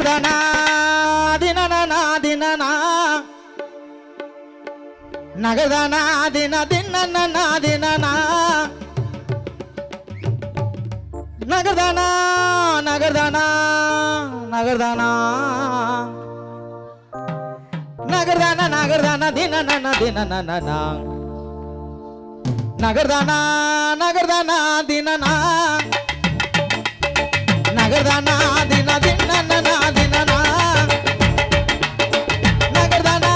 தினனா தினனா தினனா நகதனா தின தின்னா தினனா நகர்தானா நகர்தானா நகர்தானா. நகர்தானா நகர்தானா தினனா தினனா நகர்தானா நகர்தானா தினனா. நகர்தானா? தின தின்னா? தினா நகர்தானா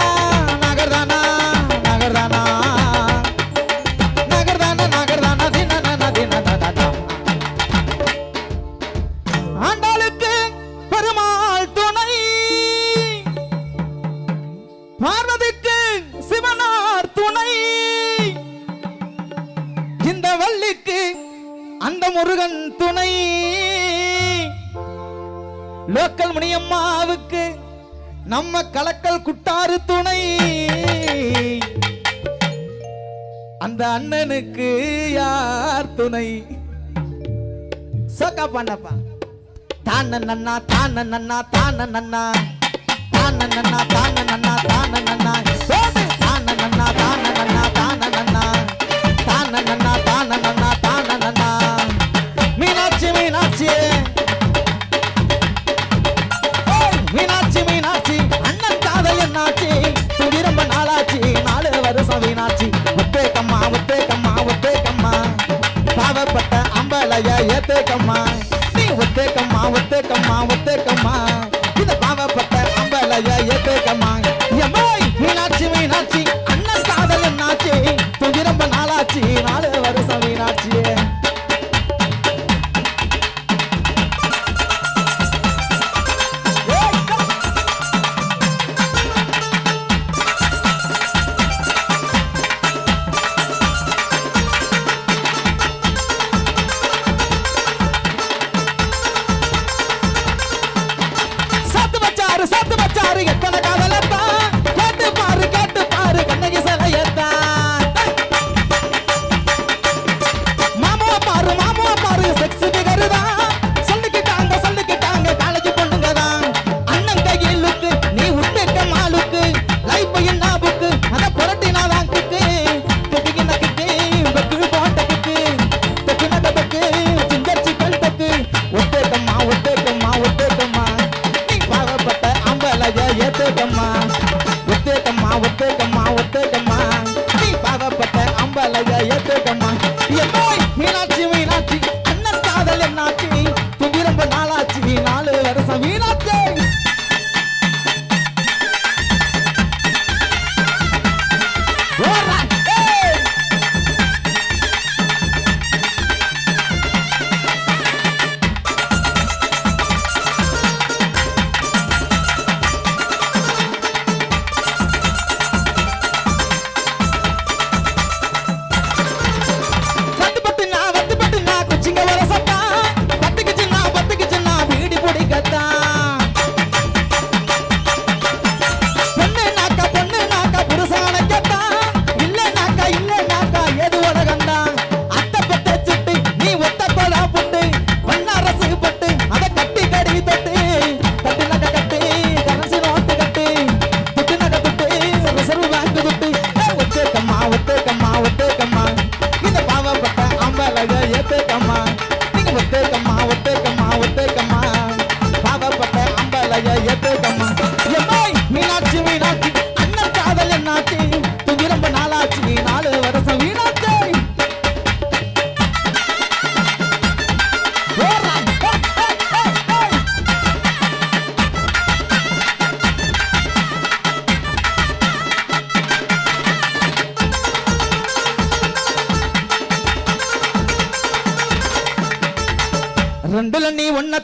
துணை. இந்த வள்ளிக்கு அந்த முருகன் லோக்கல் முனியம்மாவுக்கு நம்ம கலக்கல் குட்டாறு துணை. அந்த அண்ணனுக்கு யார் துணை? சோக்கா பண்ணப்பா. தான நன்னா தான நன்னா தான நன்னா தான நன்னா தான நன்னா தான நன்னா. with the command, be with the command, with the command.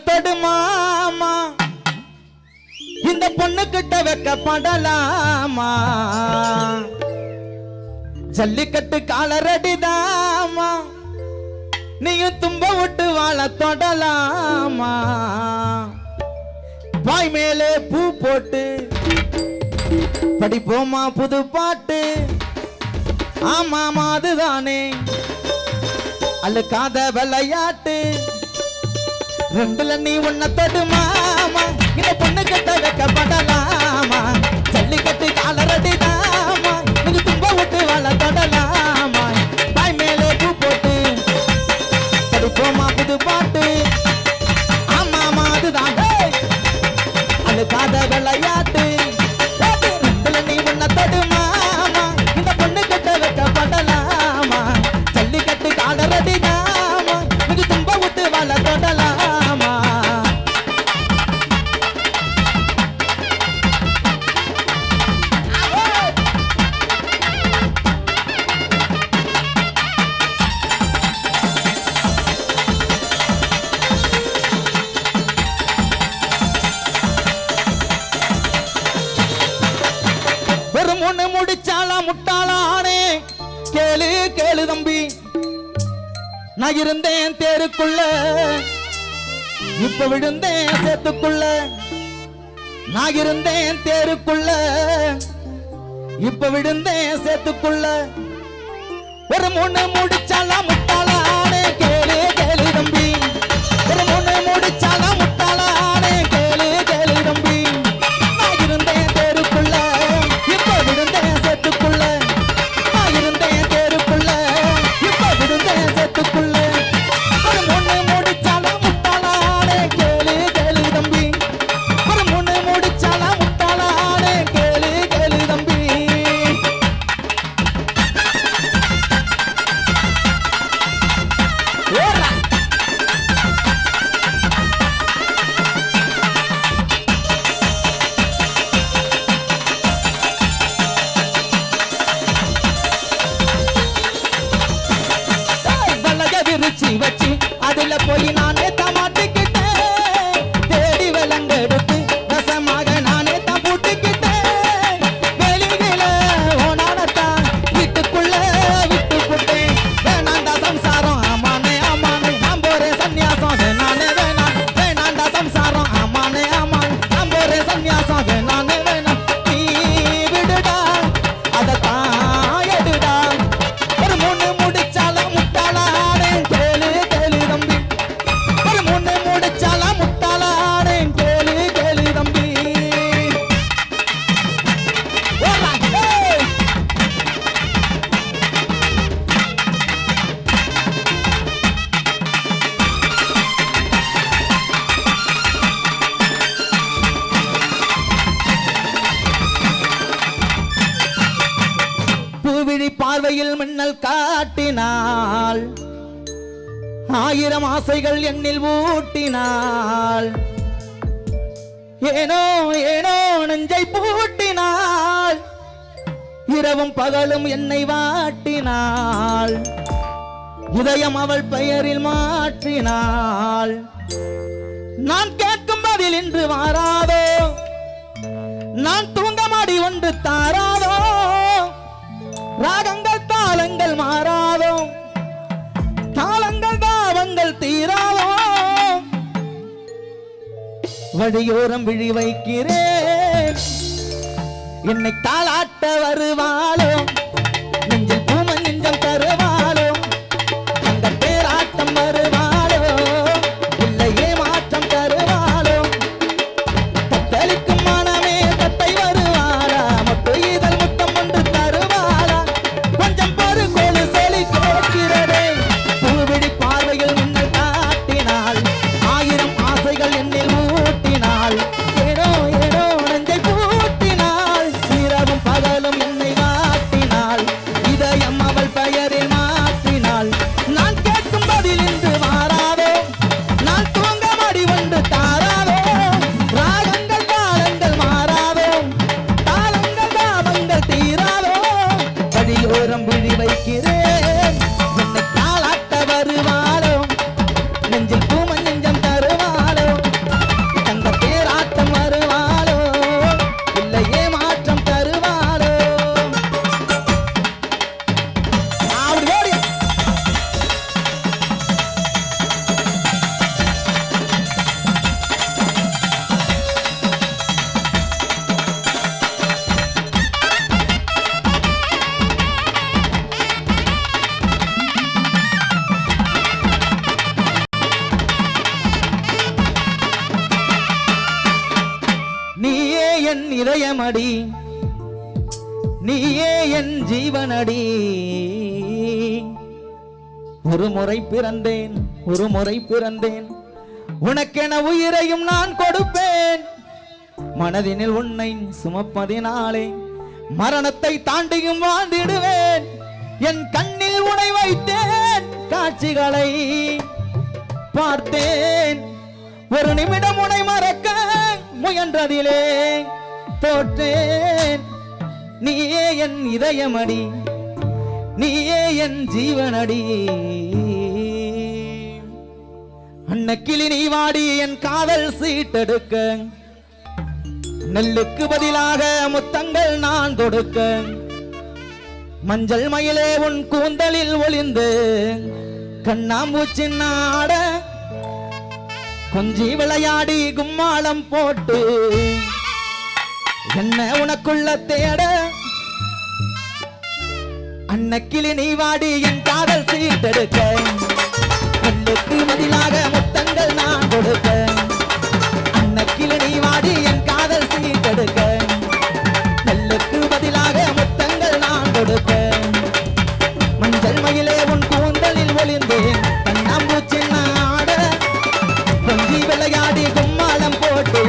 தொடு மாமா. இந்த பொண்ணு கிட்ட வைக்கப்படலாமா? ஜல்லிக்கட்டு காலரடிதாமா நீயும் தும்ப விட்டு வாழ தொடலாமா? பாய் மேலே பூ போட்டு படிப்போமா புது பாட்டு? ஆமாமா அதுதானே. அழுக்காத விளையாட்டு. ரெண்டுல நீ ஒன்ன தொடுமாமா? இந்த பொண்ணு கிட்ட வைக்கப்படலாமா? கேளு தம்பி. நான் இருந்தேன் தேருக்குள்ள. இப்ப விழுந்தேன் சேத்துக்குள்ள. நான் இருந்தேன் தேருக்குள்ள. இப்ப விழுந்தேன் சேத்துக்குள்ள. ஒரு மூணு முடிச்சாலாம் ஏனோ ஏனோ நெஞ்சை பூட்டினாள் இரவும் பகலும் என்னை வாட்டினாள் உதயம் அவள் பெயரில் மாற்றினாள் நான் கேட்கும் பதில் இன்று வாராதோ நான் தூங்கமாடி ஒன்று தாராதோ? ராகங்கள் தாளங்கள் மாறாதோ? தாளங்கள் தாவங்கள் தீராதோ? வழியோரம் விழி வைக்கிறேன். என்னை தாளாட்ட வருவாளோ? முறை பிறந்தேன் ஒரு முறை பிறந்தேன். உனக்கென உயிரையும் நான் கொடுப்பேன். மனதினில் உன்னை சுமப்பதினாலே மரணத்தை தாண்டியும் வாழ்ந்திடுவேன். என் கண்ணில் உனை வைத்தேன் காட்சிகளை பார்த்தேன். ஒரு நிமிடம் உனை மறக்க முயன்றதிலே தோற்றேன். நீயே என் இதயமடி நீயே என் ஜீவனடி. அன்னக்கிளி நீ வாடி என் காதல் சீட்டெடுக்க. நெல்லுக்கு பதிலாக முத்தங்கள் நான் கொடுக்க. மஞ்சள் மயிலே உன் கூந்தலில் ஒளிந்து கண்ணாம்பூச்சி நாட கொஞ்சி விளையாடி கும்மாளம் போட்டு என்ன உனக்குள்ள தேட? அன்னக்கிளி நீ வாடி என் காதல் சீட்டெடுக்க. கண்ணுக்கு பதிலாக முத்தங்கள் நான் கொடுக்க. அன்னக்கிளி நீ வாடி என் காதல் சீட்டெடுக்க நெல்லுக்கு பதிலாக முத்தங்கள் நான் கொடுக்க. மஞ்சள் மயிலே உன் கூந்தலில் ஒளிந்து கண்ணாம்பூச்சி நாட கொஞ்சி விளையாடி கும்மாளம் போட்டு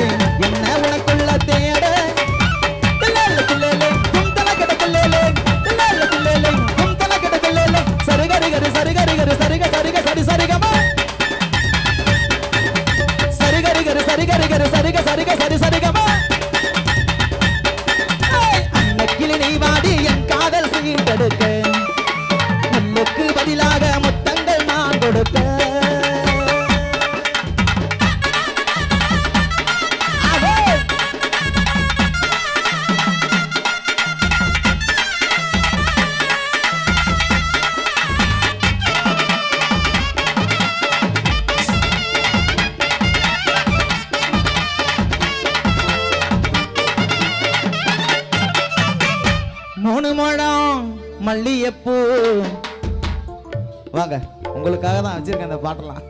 உங்களுக்காக தான் வச்சிருக்கேன் இந்த பாட்டெல்லாம்.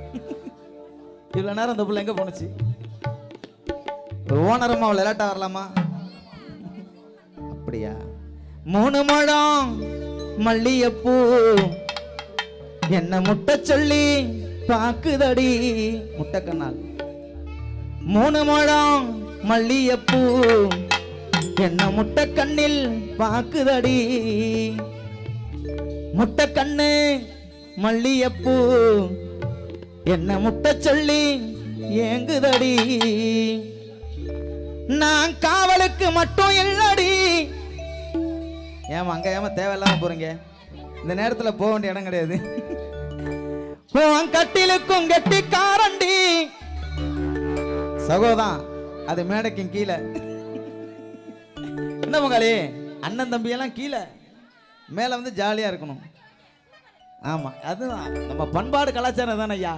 இவ்வளோ நேரம் இந்த பிள்ளை எங்க போணுச்சு? ஒரு ஓனரம்மா அவள் விளையாட்டா வரலாமா? அப்படியா? மூணு மடம் மல்லியப்பூ என்ன முட்டை சொல்லி பாக்குதடி. முட்டை கண்ணால் மூணு முழம் மல்லியப்பூ என்ன முட்டை கண்ணில் பாக்குதடி. முட்டை கண்ணு மல்லியப்பூ என்ன முட்டை சொல்லி ஏங்குதடி? நான் காவலுக்கு மட்டும் இல்லடி. ஏமா அங்க ஏமா தேவையில்லாம போறீங்க? இந்த நேரத்துல போக வேண்டிய இடம் கிடையாது. போன் கட்டிலுக்கும் கெட்டிக்காரண்டி. சகோதான் அது மேடைக்கும் கீழே. என்ன மகளே அண்ணன் தம்பியெல்லாம் கீழே. மேலே வந்து ஜாலியாக இருக்கணும். ஆமாம் அதுதான். நம்ம பண்பாடு கலாச்சாரம் தானே ஐயா?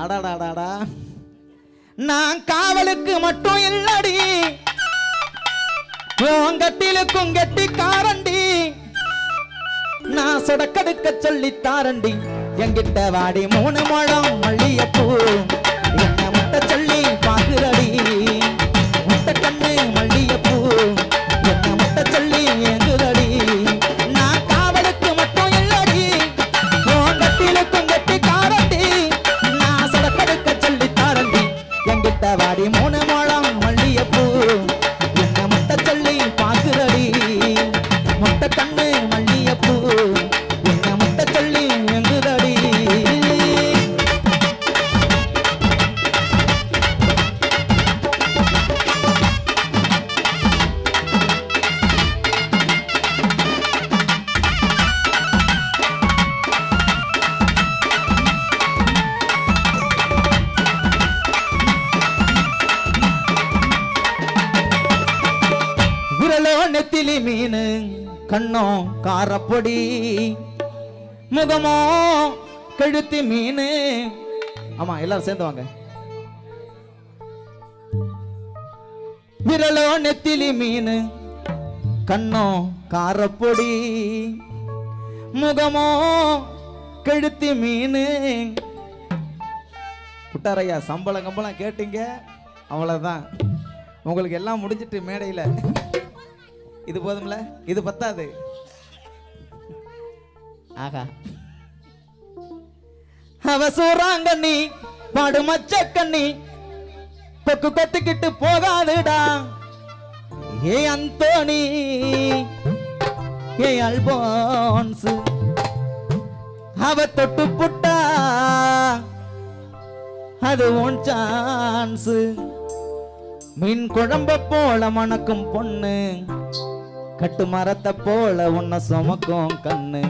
அடாடாடாடா நான் காவலுக்கு மட்டும் இல்லடி. உங்கட்டிலுக்கும் கெட்டி காரண்டி நான் சொடக்கடுக்க சொல்லி தாரண்டி. என்கிட்ட வாடி மூணு முழம் மல்லிகைப்பூ. கண்ணோ காரப்பொடி முகமோ கழுத்தி மீன். ஆமா எல்லாரும் சேர்ந்து வாங்க. விரலோ நெத்திலி மீன் கண்ணோ காரப்பொடி முகமோ கழுத்தி மீன். குட்டாரையா சம்பளம் கம்பளம் கேட்டீங்க? அவ்வளவுதான். உங்களுக்கு எல்லாம் முடிஞ்சிட்டு மேடையில். இது போதும்ல? இது பத்தாது. ஆகா. அவ சூறாங்கண்ணி பாடு மச்ச கண்ணி பொக்கு கொத்திக்கிட்டு போகாதுடா. ஏ அந்தோணி ஏ அல்போன்ஸ் அவ தொட்டு புட்டா. அது உன் சான்ஸ் மீன் குழம்ப போல மணக்கும் பொண்ணு. கட்டு மரத்தை போல உன்னை சுமக்கும் கண்ணு.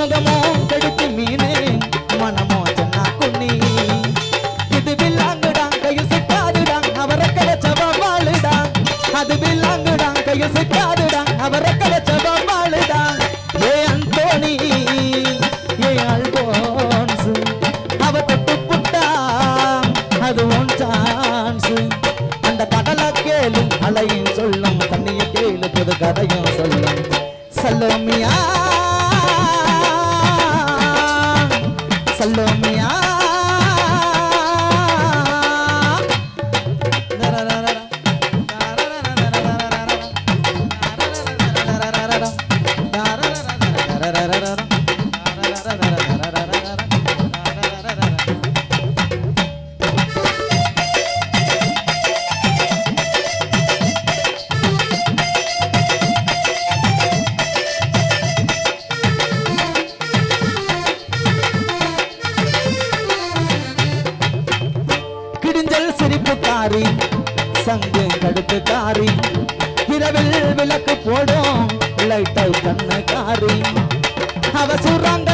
முகமோ கடுத்து மீன். இரவில் விளக்கு போடும். லைட் அவுட் கண்ணுக்காரி அவ சூறாங்க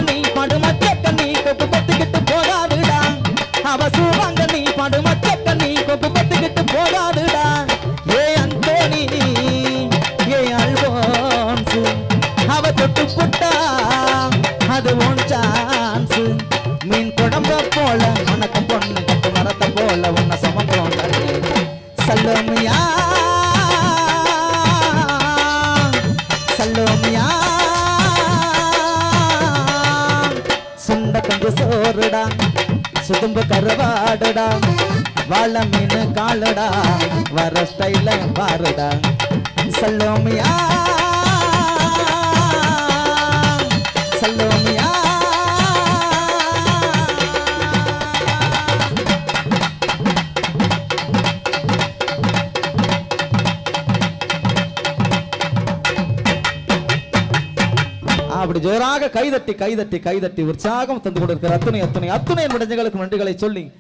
சோறு சோறுடா சுதும்பு கருவாடுடா வாழ மீன் காலுடா வர ஸ்டைல பாருடா. சல்லோமியா சல்லோமியா. அப்படி ஜோராக கைதட்டி கைதட்டி கைதட்டி உற்சாகம் தந்து கொண்டிருக்கிற அத்துணை அத்துணை அத்துணை நுடைஞ்சங்களுக்கு நன்றிகளை சொல்லி